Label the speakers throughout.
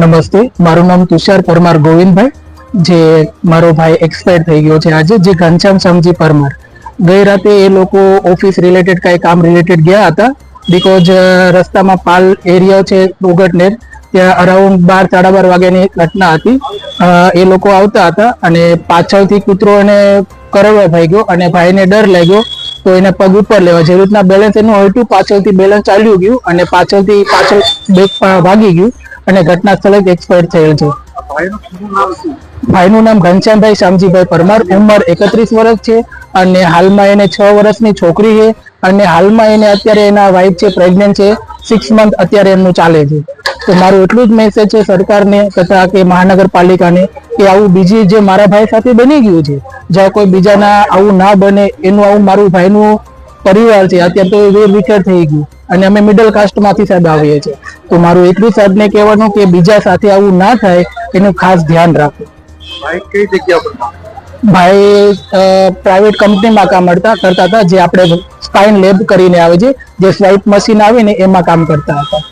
Speaker 1: નમસ્તે. મારું નામ તુષાર પરમાર ગોવિંદભાઈ. જે મારો ભાઈ એક્સપાયર થઈ ગયો છે આજે, જે ઘનશ્યામ શામજી પરમાર. ગઈ રાતે એ લોકો ઓફિસ રિલેટેડ કઈ કામ રિલેટેડ ગયા હતા. બીકોઝ રસ્તામાં પાલ એરિયા છે ઉગટનેર ત્યાં અરાઉન્ડ બાર, સાડા બાર વાગ્યાની ઘટના હતી. એ લોકો આવતા હતા અને પાછળથી કૂતરો એને કરડવા થઈ ગયો અને ભાઈને ડર લાગ્યો. તો એને પગ ઉપર લેવા. જે રીતના બેલેન્સ એનું હટ્યું પાછળથી બેલેન્સ ચાલ્યું ગયું અને પાછળથી પાછળ બેગ ભાગી ગયું અને ઘટના સ્થળે જ એક્સપાયર થયેલ છે.
Speaker 2: ભાઈનું નામ શું
Speaker 1: ભાઈનું નામ ઘનશ્યામભાઈ શામજીભાઈ પરમાર. ઉંમર એકત્રીસ વર્ષ છે અને હાલમાં એને છ વર્ષની છોકરી છે અને હાલમાં એને અત્યારે એના વાઇફ છે પ્રેગ્નન્ટ છે. સિક્સ મંથ અત્યારે એમનું ચાલે છે. તો મારું એટલું જ મેસેજ છે સરકારને તથા કે મહાનગરપાલિકાને કે આવું બીજી જે મારા ભાઈ સાથે બની ગયું છે જ્યાં કોઈ બીજાના આવું ના બને એનું આવું મારું ભાઈનું પરિવાર છે અત્યારે તો એ વેર વિખેર થઈ ગયું. અને અમે મિડલ કાસ્ટમાંથી સાહેબ આવીએ છીએ. તો મારું એટલું સાહેબને કહેવાનું કે બીજા સાથે આવું ના થાય એનું ખાસ ધ્યાન રાખો.
Speaker 2: ભાઈ કઈ જગ્યા પર
Speaker 1: ભાઈ પ્રાઇવેટ કંપનીમાં કામ કરતા કરતા હતા જે આપણે સ્પાઇન લેબ કરીને આવે છે જે સ્વાઇપ મશીન આવે ને એમાં કામ કરતા હતા.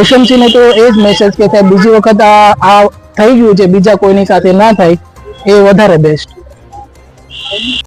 Speaker 1: એસએમસી ને તો એ જ મેસેજ કે સાહેબ, બીજી વખત આ આ થઈ ગયું છે, બીજા કોઈની સાથે ના થાય, એ વધારે બેસ્ટ